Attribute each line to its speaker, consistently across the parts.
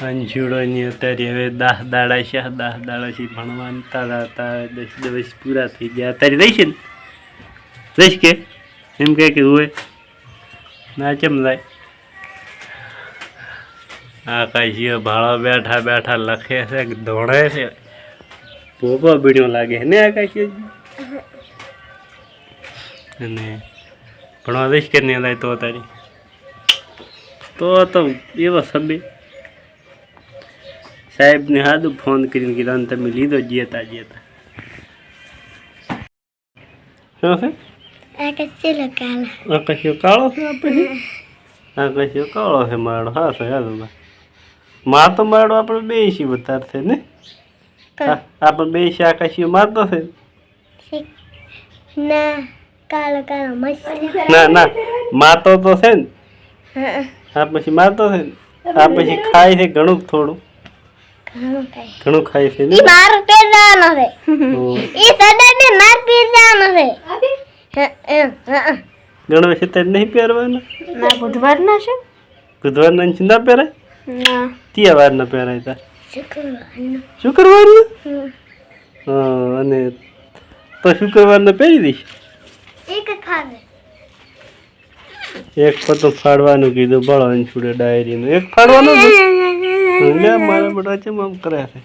Speaker 1: અંશુડોની અત્યારે હવે દાહ દાડા છે દાહ દાડા છે ભણવાનું તારા તારા દસ દિવસ પૂરા થઈ ગયા. અત્યારે રહીશ ને? રહીશ કે? એમ કહે કે હોય ના ચમ લાય? આ કાંઈ ભાળો બેઠા બેઠા લખે છે કે દોડે છે? ભોગો બીડ્યો લાગે ને આ અને ભણવા દઈશ કે નહીં લાય તો તારી? તો તો એવા સબે સાહેબને હાદું ફોન કરીને કીધું તમે લીધો જેતા જેતા. શું છે? કાળો. છે આ પછી આકાશીઓ કાળો છે મારો હા છે હાલો માં તો મારો આપણે બે સી છે ને? આપણે બે સી મારતો છે?
Speaker 2: ના કાળો કાળો મસ્ત.
Speaker 1: ના ના માતો તો છે ને?
Speaker 2: હા.
Speaker 1: પછી મારતો છે ને? આ પછી ખાય છે ઘણું થોડું.
Speaker 2: ઘણું
Speaker 1: ખાય છે ને?
Speaker 2: ઈ માર પેરવાનો છે. ઈ સદાને માર પેરવાનો છે. હા, હા, હા.
Speaker 1: ઘણું છે તે નહીં પહેરવાના?
Speaker 2: ના બુધવાર ના છે
Speaker 1: બુધવાર ના ચિંતા પહેરાય?
Speaker 2: ના.
Speaker 1: ત્યાં વાર ના પહેરાય તા.
Speaker 2: શુક્રવારનો.
Speaker 1: શુક્રવારના?
Speaker 2: હમ.
Speaker 1: હા અને તો શુક્રવારના પહેરી દઈશ?
Speaker 2: એક ખાવે
Speaker 1: એક પતો ફાડવાનું કીધું બળો છોડે ડાયરીનું. એક ફાડવાનું. લે મારા બેટા ચમ આમ કરે છે.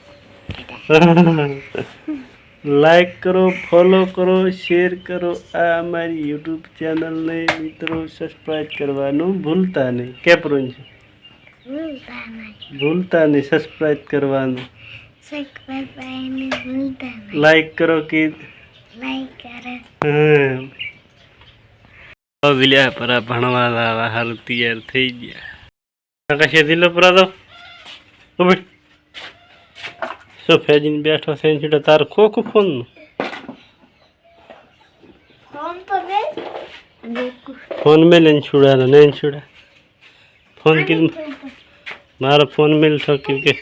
Speaker 1: લાઈક કરો ફોલો કરો શેર કરો. આ અમારી યુટ્યુબ ચેનલને મિત્રો સબસ્ક્રાઈબ કરવાનું ભૂલતા નહીં. કેપરું છે? ભૂલતા નહીં. સબસ્ક્રાઈબ કરવાનું. લાઈક કરો કે
Speaker 2: લાઈક કરો.
Speaker 1: વિલ્યા પરા ભણવા હાલ તૈયાર થઈ ગયા. કશે દિલો પરા તો ઊભી શું ફેજીને બેઠો છે છૂટો તારું ખોખું ફોનનું
Speaker 2: ફોન તો દે
Speaker 1: ફોન મેલે ને છોડાનો નહીં છોડા? ફોન કીધું મારો ફોન મેલ ઠોક્યું કે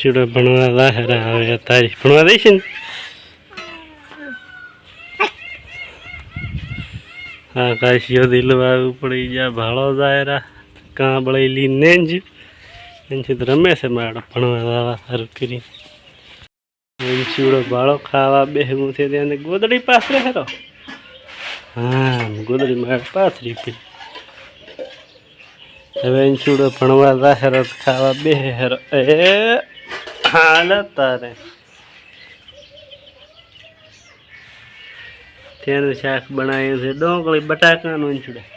Speaker 1: છોડા ભણવા લાહેરા હવે તારી ભણવા દઈશ ને? હા કાશીઓ દિલવા પડી જા ભાળો જાયરા કાંબળેલી નેંજ એનથી રમે છે મારો ભણવા લાવા સારું કરી. ચીવડો ભાળો ખાવા બેહવું છે, ત્યાં ગોદડી પાથરે હેરો હા ગોદડી માર પાથરી પી હવે ચૂડો ભણવા જાહેરો ખાવા બે હેરો એ, હાલ તારે. તેનું શાક બનાવ્યું છે. ડોંગળી, બટાકાનું ઈંચુડા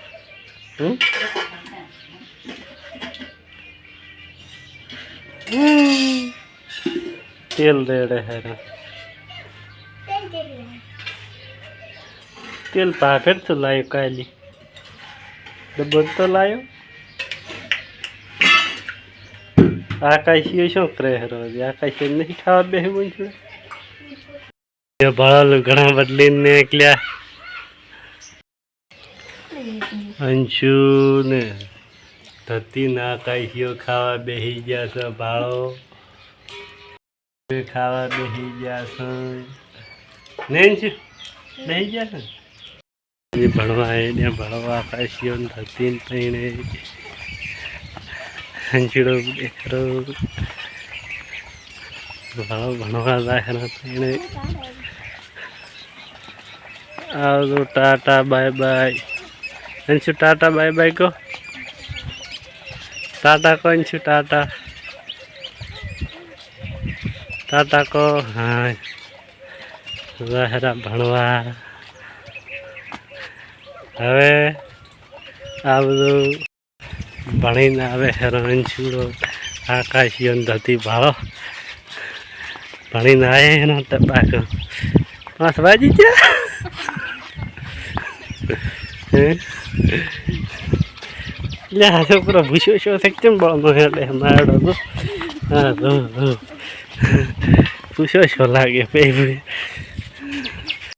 Speaker 1: તેલ રેડે હે તેલ પાકેટ તો લાવ્યો કાલી ડબ્બો તો લાવ્યો આકાશીઓ શું કરે હરો આકાશીઓ નહીં ખાવા બેહવું છે ભાળાલું ઘણા બદલીને એકલ્યા. અંશુ ને ધતી ના કાશીઓ ખાવા બેસી ગયા છે ભાળો. ખાવા બેસી ગયા છે. ને અંશુ બેસી ગયા છે? ભણવા એને ભણવા ને થતી ને પૈણે. અંશુડો દેખરો ભાળો ભણવા જાય પૈણે. આવજો ta ta bye bye Anshu ta ta bye bye કહો ટાટા કહો અંશુ ટાટા ટાટા કહો હા વહેરા ભણવા હવે આ બધું ભણીને આવે હેરો અંશુડો આકાશીઓ ધતી ભાળો ભણીને આવે એનો ટબાકો પાંચ વાજી ગયા લે, આ છોકરો ભૂસ્યો છો છે કેમ બળનો હેડે મારડો તો. હા ભૂસ્યો છો લાગે પે